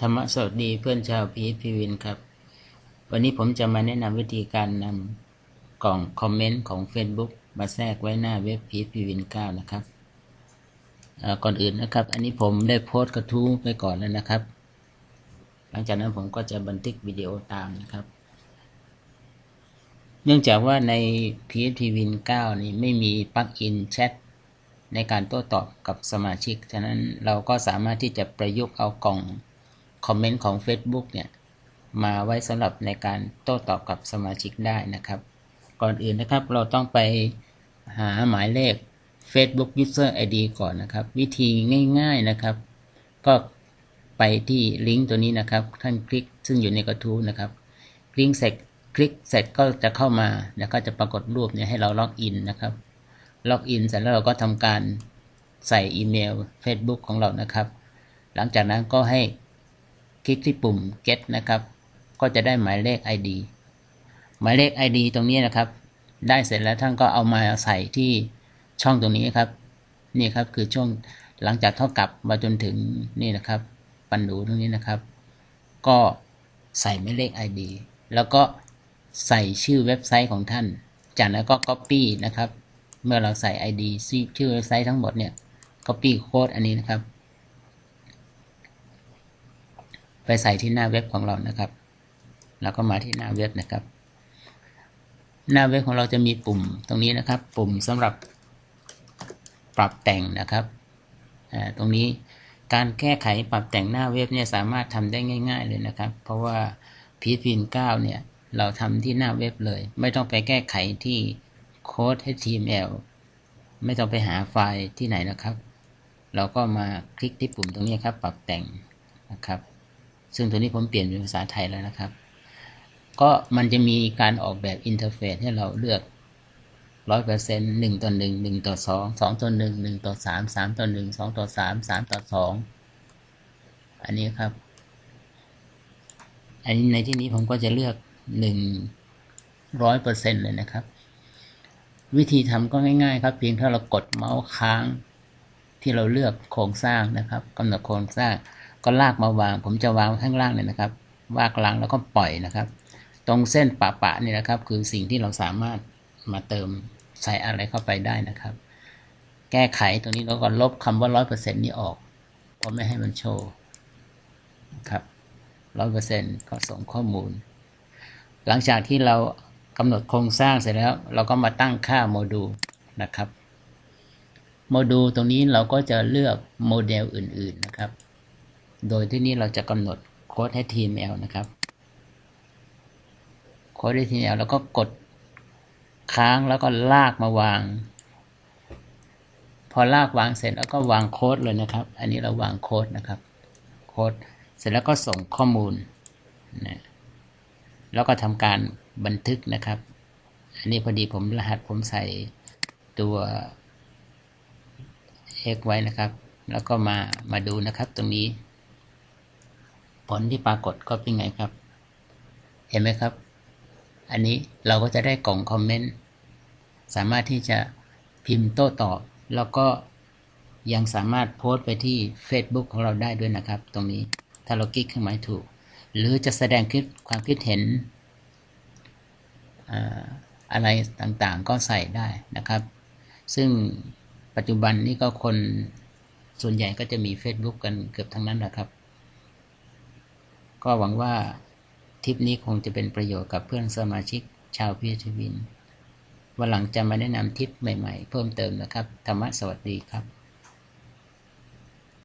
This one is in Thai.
ธรรมะสวัสดีเพื่อนชาวพีพีวินครับ วันนี้ผมจะมาแนะนำวิธีการนำกล่องคอมเมนต์ของ Facebook มาแทรกไว้หน้าเว็บพีพีวิน9นะครับก่อนอื่นนะครับ อันนี้ผมได้โพสต์กระทู้ไปก่อนแล้วนะครับ หลังจากนั้นผมก็จะบันทึกวิดีโอตามนะครับ เนื่องจากว่าใน PHP Win 9 นี่ไม่มีปลั๊กอินแชทในการโต้ตอบกับสมาชิก ฉะนั้นเราก็สามารถที่จะประยุกต์เอากล่อง คอมเมนต์ของ Facebook เนี่ย มาไว้สำหรับในการโต้ตอบกับสมาชิกได้นะครับ ก่อนอื่นนะครับเราต้องไปหาหมายเลข Facebook User ID ก่อนนะครับ วิธีง่ายๆนะครับ ก็ไปที่ลิงก์ตัวนี้นะครับ ท่านคลิกซึ่งอยู่ในกระทู้นะครับ คลิกเสร็จคลิกเสร็จก็จะเข้ามาแล้วก็จะปรากฏรูปเนี่ยให้เราล็อกอินนะครับ ล็อกอินเสร็จแล้วเราก็ทำการใส่อีเมล Facebook ของเรานะครับ หลังจากนั้นก็ให้ คลิกที่ปุ่ม get นะครับ ก็จะได้หมายเลข ID หมายเลข ID ตรงนี้นะครับ ได้เสร็จแล้วท่านก็เอามาใส่ที่ช่องตรงนี้ครับ นี่ครับคือช่วงหลังจากเท่ากับมาจนถึงนี่นะครับ ปันดูตรงนี้นะครับ ก็ใส่หมายเลข ID แล้วก็ใส่ชื่อเว็บไซต์ของท่าน จากนั้นก็ Copy นะครับ เมื่อเราใส่ ID ชื่อเว็บไซต์ทั้งหมดเนี่ย Copy โค้ดอันนี้นะครับ ไปใส่ที่หน้าเว็บของเรานะครับ แล้วก็มาที่หน้าเว็บนะครับ หน้าเว็บของเราจะมีปุ่มตรงนี้นะครับ ปุ่มสำหรับปรับแต่งนะครับตรงนี้การแก้ไขปรับแต่งหน้าเว็บเนี่ยสามารถทำได้ง่าย ๆเลยนะครับ เพราะว่าพีพีน9เนี่ยเราทำที่หน้าเว็บเลย ไม่ต้องไปแก้ไขที่โค้ด HTML ไม่ต้องไปหาไฟล์ที่ไหนนะครับ เราก็มาคลิกที่ปุ่มตรงนี้ครับ ปรับแต่งนะครับ ซึ่งตัวนี้ผมเปลี่ยนเป็นภาษาไทยแล้วนะครับ ก็มันจะมีการออกแบบอินเทอร์เฟซให้เราเลือกร้อยเปอร์เซ็นต์หนึ่งต่อหนึ่งหนึ่งต่อสองสองต่อหนึ่งหนึ่งต่อสามสามต่อหนึ่งสองต่อสามสามต่อสองอันนี้ครับ อันนี้ในที่นี้ผมก็จะเลือกหนึ่งร้อยเปอร์เซ็นต์เลยนะครับ วิธีทำก็ง่าย ๆ ครับ เพียงถ้าเรากดเมาส์ค้างที่เราเลือกโครงสร้างนะครับกำหนดโครงสร้าง ก็ลากมาวาง ผมจะวางข้างล่างเลยนะครับ วากลางแล้วก็ปล่อยนะครับ ตรงเส้นปะปะนี่นะครับ คือสิ่งที่เราสามารถมาเติมใส่อะไรเข้าไปได้นะครับ แก้ไขตรงนี้แล้วก็ลบคำว่าร้อยเปอร์เซ็นต์นี้ออกเพราะไม่ให้มันโชว์ครับร้อยเปอร์เซ็นต์ก็ส่งข้อมูล หลังจากที่เรากำหนดโครงสร้างเสร็จแล้ว เราก็มาตั้งค่าโมดูลนะครับโมดูลตรงนี้เราก็จะเลือกโมเดลอื่น ๆนะครับ โดยที่นี้เราจะกำหนดโค้ด HTML นะครับโค้ด HTML แล้วก็กดค้างแล้วก็ลากมาวาง พอลากวางเสร็จแล้วก็วางโค้ดเลยนะครับ อันนี้เราวางโค้ดนะครับโค้ดเสร็จแล้วก็ส่งข้อมูลนะแล้วก็ทำการบันทึกนะครับ อันนี้พอดีผมรหัสผมใส่ตัว x ไว้นะครับ แล้วก็มามาดูนะครับตรงนี้ ผลที่ปรากฏก็เป็นไงครับ เห็นไหมครับ อันนี้เราก็จะได้กล่องคอมเมนต์ สามารถที่จะพิมพ์โต้ตอบ แล้วก็ยังสามารถโพสต์ไปที่ Facebook ของเราได้ด้วยนะครับ ตรงนี้ถ้าเราคลิกเครื่องหมายถูก หรือจะแสดงคิดความคิดเห็นอะไรต่างๆก็ใส่ได้นะครับ ซึ่งปัจจุบันนี้ก็คนส่วนใหญ่ก็จะมี Facebook กันเกือบทั้งนั้นนะครับ ก็หวังว่าทิปนี้คงจะเป็นประโยชน์กับเพื่อนสมาชิกชาวพิจิวินวันหลังจะมาแนะนำทิปใหม่ๆ เพิ่มเติมนะครับ ธรรมะสวัสดีครับ